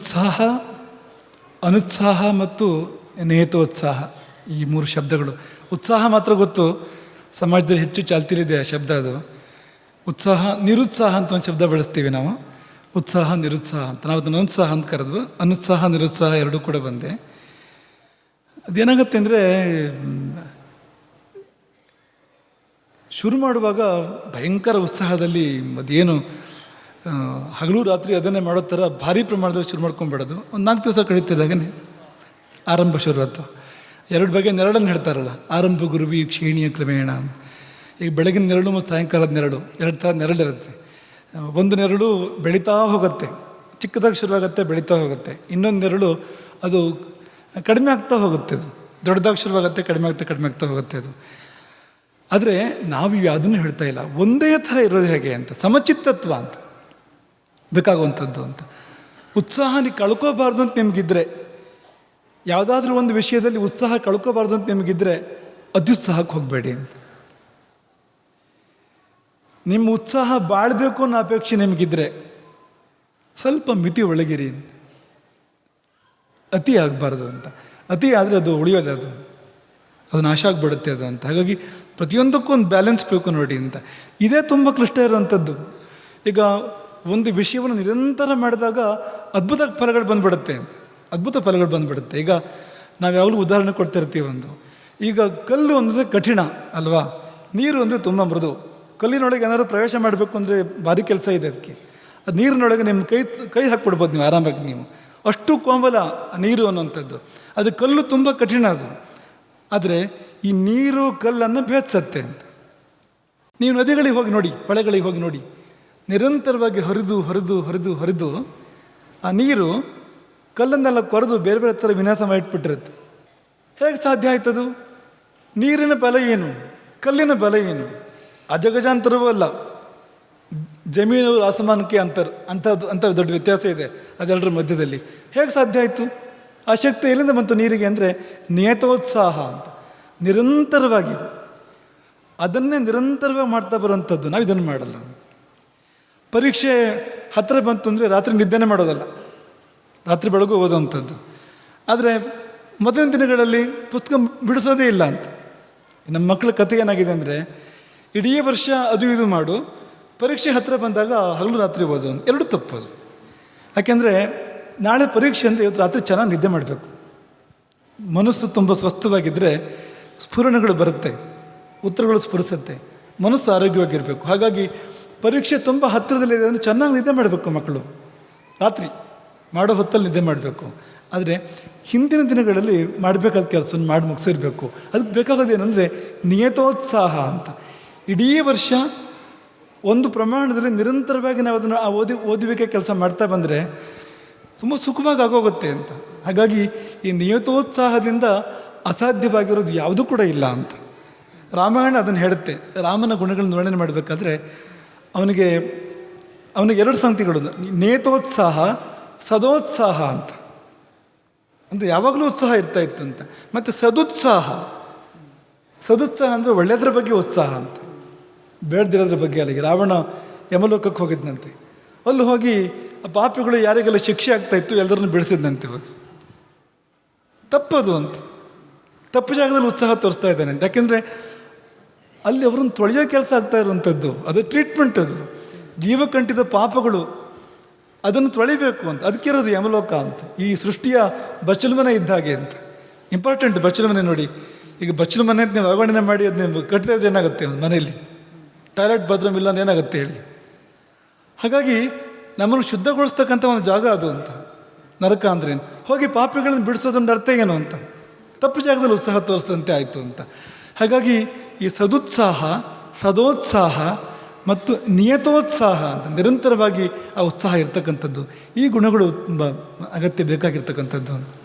ಉತ್ಸಾಹ, ಅನುತ್ಸಾಹ ಮತ್ತು ನೇತೋತ್ಸಾಹ, ಈ ಮೂರು ಶಬ್ದಗಳು. ಉತ್ಸಾಹ ಮಾತ್ರ ಗೊತ್ತು. ಸಮಾಜದಲ್ಲಿ ಹೆಚ್ಚು ಚಾಲ್ತಿಲಿದೆ ಆ ಶಬ್ದ ಅದು. ಉತ್ಸಾಹ, ನಿರುತ್ಸಾಹ ಅಂತ ಒಂದು ಶಬ್ದ ಬಳಸ್ತೀವಿ ನಾವು. ಉತ್ಸಾಹ, ನಿರುತ್ಸಾಹ ಅಂತ. ನಾವು ಅದನ್ನು ಅನುತ್ಸಾಹ ಅಂತ ಕರೆದ್ವು. ಅನುತ್ಸಾಹ, ನಿರುತ್ಸಾಹ ಎರಡೂ ಕೂಡ ಬಂದೆ. ಅದೇನಾಗುತ್ತೆ ಅಂದರೆ, ಶುರು ಮಾಡುವಾಗ ಭಯಂಕರ ಉತ್ಸಾಹದಲ್ಲಿ ಅದೇನು ಹಗಲು ರಾತ್ರಿ ಅದನ್ನೇ ಮಾಡೋ ಥರ ಭಾರಿ ಪ್ರಮಾಣದಲ್ಲಿ ಶುರು ಮಾಡ್ಕೊಂಬಿಡೋದು. ಒಂದು ನಾಲ್ಕು ದಿವಸ ಕಳೀತಿದ್ದಾಗನೇ ಆರಂಭ ಶುರುವಾತು ಎರಡು ಬಗೆ ನೆರಳನ್ನು ಹೇಳ್ತಾರಲ್ಲ, ಆರಂಭ ಗುರುವಿ ಕ್ಷೀಣಿಯ ಕ್ರಮೇಣ. ಈಗ ಬೆಳಗಿನ ನೆರಳು ಮತ್ತು ಸಾಯಂಕಾಲದ ನೆರಳು, ಎರಡು ಥರ ನೆರಳಿರುತ್ತೆ. ಒಂದು ನೆರಳು ಬೆಳೀತಾ ಹೋಗುತ್ತೆ, ಚಿಕ್ಕದಾಗಿ ಶುರುವಾಗುತ್ತೆ, ಬೆಳೀತಾ ಹೋಗುತ್ತೆ. ಇನ್ನೊಂದು ನೆರಳು ಅದು ಕಡಿಮೆ ಆಗ್ತಾ ಹೋಗುತ್ತೆ ಅದು. ದೊಡ್ಡದಾಗಿ ಶುರುವಾಗುತ್ತೆ, ಕಡಿಮೆ ಆಗ್ತಾ ಕಡಿಮೆ ಆಗ್ತಾ ಹೋಗುತ್ತೆ ಅದು. ಆದರೆ ನಾವು ಯಾವುದನ್ನು ಹೇಳ್ತಾ ಇಲ್ಲ, ಒಂದೇ ಥರ ಇರೋದು ಹೇಗೆ ಅಂತ, ಸಮಚಿತ್ತತ್ವ ಅಂತ. ಬೇಕಾಗುವಂಥದ್ದು ಅಂತ. ಉತ್ಸಾಹ ನೀವು ಕಳ್ಕೋಬಾರ್ದು ಅಂತ ನಿಮಗಿದ್ರೆ, ಯಾವುದಾದ್ರೂ ಒಂದು ವಿಷಯದಲ್ಲಿ ಉತ್ಸಾಹ ಕಳ್ಕೋಬಾರ್ದು ಅಂತ ನಿಮಗಿದ್ರೆ ಅತ್ಯುತ್ಸಾಹಕ್ಕೆ ಹೋಗಬೇಡಿ ಅಂತ. ನಿಮ್ಮ ಉತ್ಸಾಹ ಬಾಳಬೇಕು ಅನ್ನೋ ಅಪೇಕ್ಷೆ ನಿಮಗಿದ್ರೆ ಸ್ವಲ್ಪ ಮಿತಿ ಒಳಗಿರಿ ಅಂತ. ಅತಿ ಆಗಬಾರ್ದು ಅಂತ. ಅತಿ ಆದರೆ ಅದು ಉಳಿಯೋದು ಅದು. ಅದು ನಾಶ ಆಗಿಬಿಡುತ್ತೆ ಅದು ಅಂತ. ಹಾಗಾಗಿ ಪ್ರತಿಯೊಂದಕ್ಕೂ ಒಂದು ಬ್ಯಾಲೆನ್ಸ್ ಬೇಕು ನೋಡಿ ಅಂತ. ಇದೇ ತುಂಬ ಕ್ಲಿಷ್ಟ ಇರುವಂಥದ್ದು. ಈಗ ಒಂದು ವಿಷಯವನ್ನು ನಿರಂತರ ಮಾಡಿದಾಗ ಅದ್ಭುತ ಫಲಗಳು ಬಂದ್ಬಿಡುತ್ತೆ ಅದ್ಭುತ ಫಲಗಳು ಬಂದ್ಬಿಡುತ್ತೆ. ಈಗ ನಾವು ಯಾವಾಗಲೂ ಉದಾಹರಣೆ ಕೊಡ್ತಾ ಇರ್ತೀವಿ ಒಂದು. ಈಗ ಕಲ್ಲು ಅಂದರೆ ಕಠಿಣ ಅಲ್ವಾ? ನೀರು ಅಂದರೆ ತುಂಬ ಮೃದು. ಕಲ್ಲಿನೊಳಗೆ ಏನಾದರೂ ಪ್ರವೇಶ ಮಾಡಬೇಕು ಅಂದರೆ ಭಾರಿ ಕೆಲಸ ಇದೆ ಅದಕ್ಕೆ ಅದು ನೀರಿನೊಳಗೆ ನಿಮ್ಮ ಕೈ ಕೈ ಹಾಕ್ಬಿಡ್ಬೋದು ನೀವು ಆರಾಮಾಗಿ ನೀವು. ಅಷ್ಟು ಕೋಮಲ ನೀರು ಅನ್ನುವಂಥದ್ದು. ಅದು ಕಲ್ಲು ತುಂಬ ಕಠಿಣ ಅದು. ಆದರೆ ಈ ನೀರು ಕಲ್ಲನ್ನು ಭೇದಿಸತ್ತೆ ಅಂತ. ನೀವು ನದಿಗಳಿಗೆ ಹೋಗಿ ನೋಡಿ, ಹೊಳೆಗಳಿಗೆ ಹೋಗಿ ನೋಡಿ. ನಿರಂತರವಾಗಿ ಹರಿದು ಹರಿದು ಹರಿದು ಹರಿದು ಆ ನೀರು ಕಲ್ಲನ್ನೆಲ್ಲ ಕೊರೆದು ಬೇರೆ ಬೇರೆ ಥರ ವಿನಾಶ ಮಾಡಿಟ್ಬಿಟ್ಟಿರುತ್ತೆ. ಹೇಗೆ ಸಾಧ್ಯ ಆಯ್ತದು? ನೀರಿನ ಬಲ ಏನು? ಕಲ್ಲಿನ ಬಲ ಏನು? ಅಜಗಜಾಂತರವೂ ಅಲ್ಲ. ಜಮೀನು ಆಸಮಾನಕ್ಕೆ ಅಂತರ್, ಅಂಥದ್ದು, ಅಂಥ ದೊಡ್ಡ ವ್ಯತ್ಯಾಸ ಇದೆ ಅದೆಲ್ಲರ ಮಧ್ಯದಲ್ಲಿ. ಹೇಗೆ ಸಾಧ್ಯ ಆಯಿತು? ಆ ಶಕ್ತಿ ಎಲ್ಲಿಂದ ಬಂತು ನೀರಿಗೆ ಅಂದರೆ ನಿಯತೋತ್ಸಾಹ ಅಂತ. ನಿರಂತರವಾಗಿ. ಅದನ್ನೇ ನಿರಂತರವಾಗಿ ಮಾಡ್ತಾ ಬರುವಂಥದ್ದು. ನಾವು ಇದನ್ನು ಮಾಡಲ್ಲ ಪರೀಕ್ಷೆ ಹತ್ತಿರ ಬಂತು ಅಂದರೆ ರಾತ್ರಿ ನಿದ್ದೆನೇ ಮಾಡೋದಲ್ಲ. ರಾತ್ರಿ ಬೆಳಗು ಓದೋವಂಥದ್ದು. ಆದರೆ ಮೊದಲಿನ ದಿನಗಳಲ್ಲಿ ಪುಸ್ತಕ ಬಿಡಿಸೋದೇ ಇಲ್ಲ ಅಂತ. ನಮ್ಮ ಮಕ್ಕಳ ಕಥೆ ಏನಾಗಿದೆ ಅಂದರೆ, ಇಡೀ ವರ್ಷ ಅದು ಇದು ಮಾಡು, ಪರೀಕ್ಷೆ ಹತ್ತಿರ ಬಂದಾಗ ಹಗಲು ರಾತ್ರಿ ಓದು ಎರಡು ತಪ್ಪೋದು ಯಾಕೆಂದರೆ ನಾಳೆ ಪರೀಕ್ಷೆ ಅಂದರೆ ಇವತ್ತು ರಾತ್ರಿ ಚೆನ್ನಾಗಿ ನಿದ್ದೆ ಮಾಡಬೇಕು. ಮನಸ್ಸು ತುಂಬ ಸ್ವಸ್ಥವಾಗಿದ್ದರೆ ಸ್ಫುರಣಗಳು ಬರುತ್ತೆ, ಉತ್ತರಗಳು ಸ್ಫುರಿಸುತ್ತೆ. ಮನಸ್ಸು ಆರೋಗ್ಯವಾಗಿರಬೇಕು. ಹಾಗಾಗಿ ಪರೀಕ್ಷೆ ತುಂಬ ಹತ್ತಿರದಲ್ಲಿದೆ ಅಂದರೆ ಚೆನ್ನಾಗಿ ನಿದ್ದೆ ಮಾಡಬೇಕು ಮಕ್ಕಳು. ರಾತ್ರಿ ಮಾಡೋ ಹೊತ್ತಲ್ಲಿ ನಿದ್ದೆ ಮಾಡಬೇಕು. ಆದರೆ ಹಿಂದಿನ ದಿನಗಳಲ್ಲಿ ಮಾಡಬೇಕಾದ ಕೆಲಸ ಮಾಡಿ ಮುಗಿಸಿರಬೇಕು. ಅದಕ್ಕೆ ಬೇಕಾಗೋದು ಏನಂದರೆ ನಿಯತೋತ್ಸಾಹ ಅಂತ. ಇಡೀ ವರ್ಷ ಒಂದು ಪ್ರಮಾಣದಲ್ಲಿ ನಿರಂತರವಾಗಿ ನಾವು ಅದನ್ನು ಆ ಓದಿ, ಓದುವಿಕೆ ಕೆಲಸ ಮಾಡ್ತಾ ಬಂದರೆ ತುಂಬ ಸುಖವಾಗಿ ಆಗೋಗುತ್ತೆ ಅಂತ. ಹಾಗಾಗಿ ಈ ನಿಯತೋತ್ಸಾಹದಿಂದ ಅಸಾಧ್ಯವಾಗಿರೋದು ಯಾವುದೂ ಕೂಡ ಇಲ್ಲ ಅಂತ. ರಾಮಾಯಣ ಅದನ್ನು ಹೇಳುತ್ತೆ. ರಾಮನ ಗುಣಗಳನ್ನು ವರ್ಣನೆ ಮಾಡಬೇಕಾದ್ರೆ ಅವನಿಗೆ ಅವನಿಗೆ ಎರಡು ಸಂಗತಿಗಳು. ನೇತೋತ್ಸಾಹ, ಸದೋತ್ಸಾಹ ಅಂತ. ಅಂದರೆ ಯಾವಾಗಲೂ ಉತ್ಸಾಹ ಇರ್ತಾ ಇತ್ತು ಅಂತ ಮತ್ತು ಸದುತ್ಸಾಹ. ಸದುತ್ಸಾಹ ಅಂದರೆ ಒಳ್ಳೆಯದ್ರ ಬಗ್ಗೆ ಉತ್ಸಾಹ ಅಂತ. ಬೇಡದಿರೋದ್ರ ಬಗ್ಗೆ ಅಲ್ಲಿಗೆ ರಾವಣ ಯಮಲೋಕಕ್ಕೆ ಹೋಗಿದ್ದಂತೆ ಅಲ್ಲಿ ಹೋಗಿ ಆ ಪಾಪಿಗಳು ಯಾರಿಗೆಲ್ಲ ಶಿಕ್ಷೆ ಆಗ್ತಾ ಇತ್ತು ಎಲ್ಲರನ್ನು ಬಿಡಿಸಿದ್ನಂತೆ ಹೋಗಿ. ತಪ್ಪದು ಅಂತ. ತಪ್ಪು ಜಾಗದಲ್ಲಿ ಉತ್ಸಾಹ ತೋರಿಸ್ತಾ ಇದ್ದಾನೆ. ಯಾಕೆಂದರೆ ಅಲ್ಲಿ ಅವ್ರನ್ನ ತೊಳೆಯೋ ಕೆಲಸ ಆಗ್ತಾ ಇರುವಂಥದ್ದು. ಅದು ಟ್ರೀಟ್ಮೆಂಟ್ ಅದು. ಜೀವಕಂಠಿದ ಪಾಪಗಳು. ಅದನ್ನು ತೊಳಿಬೇಕು ಅಂತ. ಅದಕ್ಕೆ ಇರೋದು ಯಮಲೋಕ ಅಂತ. ಈ ಸೃಷ್ಟಿಯ ಬಚ್ಚಲು ಮನೆ ಇದ್ದ ಹಾಗೆ ಅಂತ. ಇಂಪಾರ್ಟೆಂಟ್ ಬಚ್ಚಲು ಮನೆ ನೋಡಿ. ಈಗ ಬಚ್ಚಲು ಮನೆ ಅಂತ ನೀವು ಅವಗಣನೆ ಮಾಡಿ ಅದನ್ನ ಕಟ್ಟಿದ್ರೆ ಅದು ಏನಾಗುತ್ತೆ ಮನೆಯಲ್ಲಿ? ಟಾಯ್ಲೆಟ್ ಬಾತ್ರೂಮ್ ಇಲ್ಲ ಏನಾಗುತ್ತೆ ಹೇಳಿ? ಹಾಗಾಗಿ ನಮ್ಮನ್ನು ಶುದ್ಧಗೊಳಿಸ್ತಕ್ಕಂಥ ಒಂದು ಜಾಗ ಅದು ಅಂತ. ನರಕ ಅಂದ್ರೆ ಏನು? ಹೋಗಿ ಪಾಪಿಗಳನ್ನು ಬಿಡಿಸೋದೊಂದು ಅರ್ಥ ಏನು ಅಂತ? ತಪ್ಪು ಜಾಗದಲ್ಲಿ ಉತ್ಸಾಹ ತೋರಿಸಿದಂತೆ ಆಯಿತು ಅಂತ. ಹಾಗಾಗಿ ಈ ಸದುತ್ಸಾಹ, ಸದೋತ್ಸಾಹ ಮತ್ತು ನಿಯತೋತ್ಸಾಹ ಅಂತ ನಿರಂತರವಾಗಿ ಆ ಉತ್ಸಾಹ ಇರ್ತಕ್ಕಂಥದ್ದು. ಈ ಗುಣಗಳು ತುಂಬ ಅಗತ್ಯ ಬೇಕಾಗಿರ್ತಕ್ಕಂಥದ್ದು